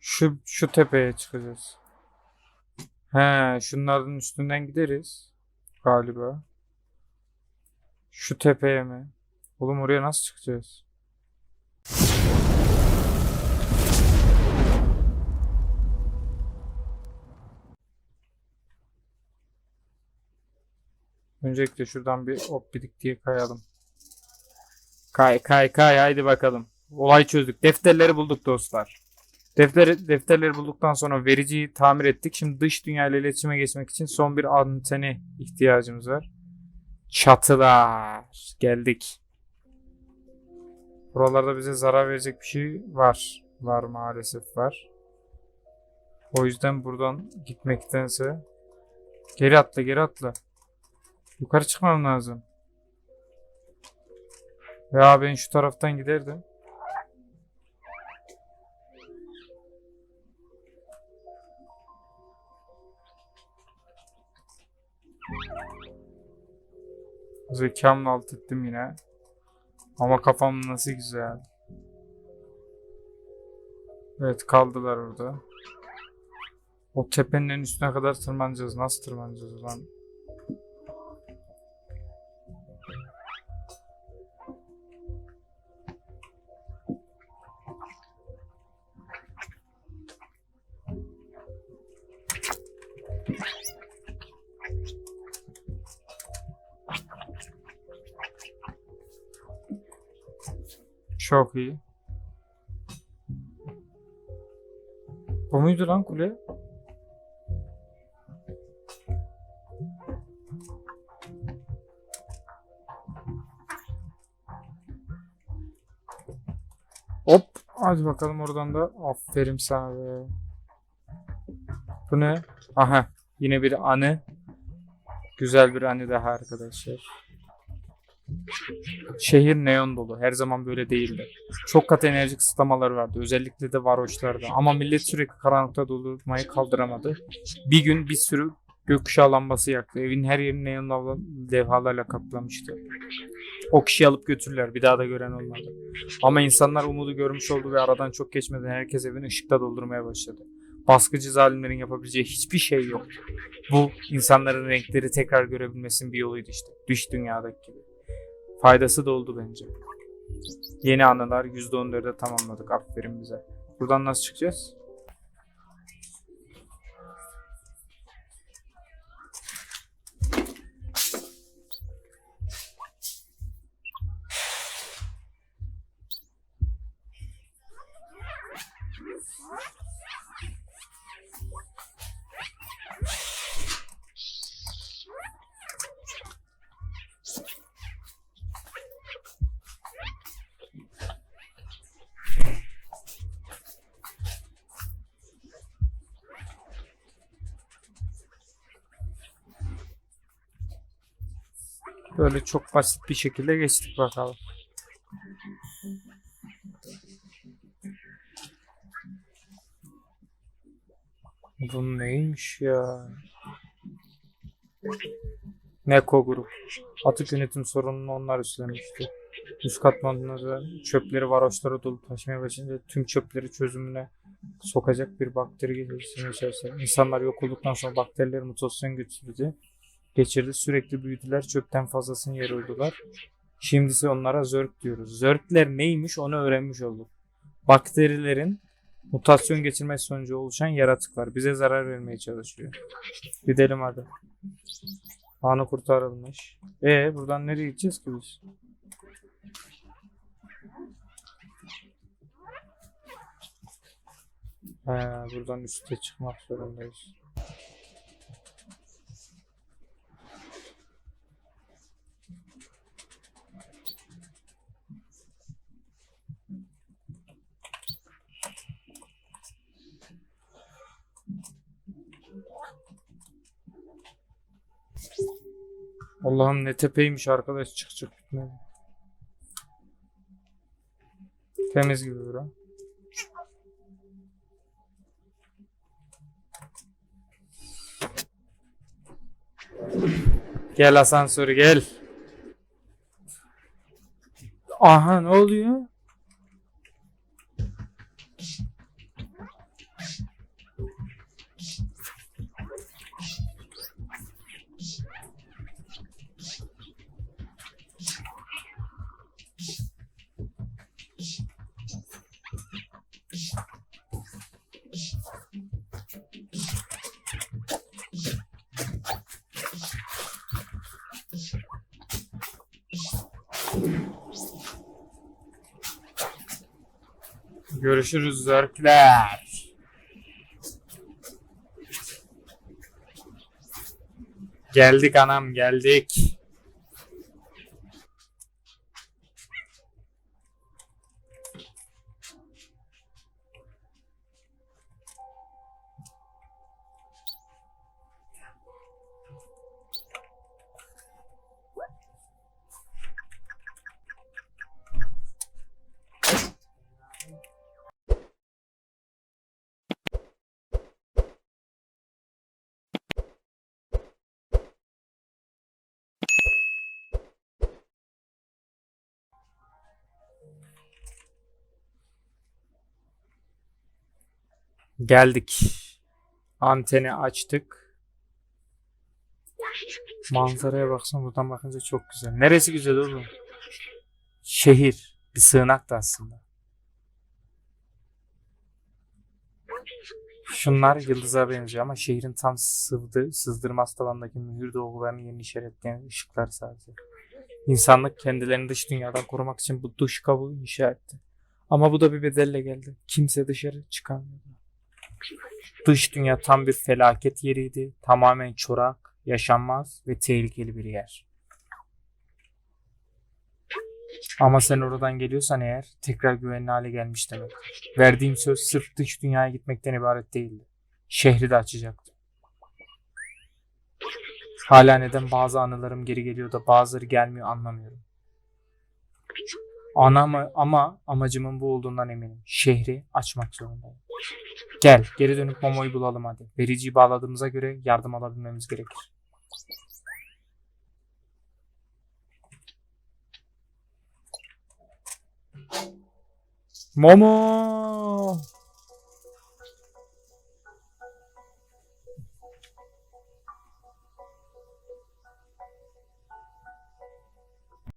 Şu şu tepeye çıkacağız. He, şunların üstünden gideriz galiba. Şu tepeye mi? Oğlum oraya nasıl çıkacağız? Öncelikle şuradan bir hop bidik diye kayalım. Kay kay kay haydi bakalım. Olay çözdük. Defterleri bulduk dostlar. Defterleri, defterleri bulduktan sonra vericiyi tamir ettik. Şimdi dış dünya ile iletişime geçmek için son bir antene ihtiyacımız var. Çatılar. Geldik. Buralarda bize zarar verecek bir şey var. Var maalesef var. O yüzden buradan gitmektense geri atla geri atla. Yukarı çıkmam lazım. Ya ben şu taraftan giderdim. Zekamla alt ettim yine. Ama kafam nasıl güzel. Evet kaldılar orada. O tepenin en üstüne kadar tırmanacağız. Nasıl tırmanacağız lan? Çok iyi. Bu muydu lan kule? Hop. Hadi bakalım oradan da. Aferin sana be. Bu ne? Aha. Yine bir anı. Güzel bir anı daha arkadaşlar. Şehir neon dolu. Her zaman böyle değildi. Çok katı enerji kısıtlamaları vardı. Özellikle de varoşlarda. Ama millet sürekli karanlıkta doldurmayı kaldıramadı. Bir gün bir sürü gökkuşağı lambası yaktı. Evin her yerini neon levhalarla kaplamıştı. O kişiyi alıp götürdüler. Bir daha da gören olmadı. Ama insanlar umudu görmüş oldu ve aradan çok geçmeden herkes evini ışıkla doldurmaya başladı. Baskıcı zalimlerin yapabileceği hiçbir şey yoktu. Bu insanların renkleri tekrar görebilmesinin bir yoluydu işte. Dış dünyadaki gibi. Faydası da oldu bence. Yeni anılar %14'e tamamladık. Aferin bize. Buradan nasıl çıkacağız? Böyle çok basit bir şekilde geçtik bakalım. Bu neymiş ya? Neko grup. Atık yönetim sorununu onlar üstlenmişti. Üst katmanları çöpleri varoşlara dolu taşımaya başlayınca tüm çöpleri çözümüne sokacak bir bakteri geliştirmeye çalıştılar. İnsanlar yok olduktan sonra bakteriler mutasyon geçirdi. Geçirdi. Sürekli büyüdüler. Çöpten fazlasını yer oldular. Şimdi ise onlara zörk diyoruz. Zörkler neymiş onu öğrenmiş olduk. Bakterilerin mutasyon geçirmesi sonucu oluşan yaratıklar. Bize zarar vermeye çalışıyor. Gidelim hadi. Anı kurtarılmış. E buradan nereye gideceğiz ki biz? He, buradan üste çıkmak zorundayız. Allah'ım ne tepeymiş arkadaş çık çık bitmedi. Temiz gibi bura. Gel asansör gel. Aha ne oluyor? Görüşürüz zörkler. Geldik anam geldik. Geldik. Anteni açtık. Manzaraya baksana buradan bakınca çok güzel. Neresi güzel oğlum? Şehir. Bir sığınak da aslında. Şunlar yıldıza benziyor ama şehrin tam sızdı, sızdırmaz tavanındaki mühür dolgularının yerini işaretleyen ışıklar sadece. İnsanlık kendilerini dış dünyadan korumak için bu duş kabuğu inşa etti. Ama bu da bir bedelle geldi. Kimse dışarı çıkamıyordu. Dış dünya tam bir felaket yeriydi. Tamamen çorak, yaşanmaz ve tehlikeli bir yer. Ama sen oradan geliyorsan eğer tekrar güvenli hale gelmiş demek. Verdiğim söz sırf dış dünyaya gitmekten ibaret değildi. Şehri de açacaktı. Hala neden bazı anılarım geri geliyor da bazıları gelmiyor anlamıyorum. Ana mı- ama amacımın bu olduğundan eminim. Şehri açmak zorundayım. Gel geri dönüp Momo'yu bulalım hadi. Vericiyi bağladığımıza göre yardım alabilmemiz gerekir. Momo!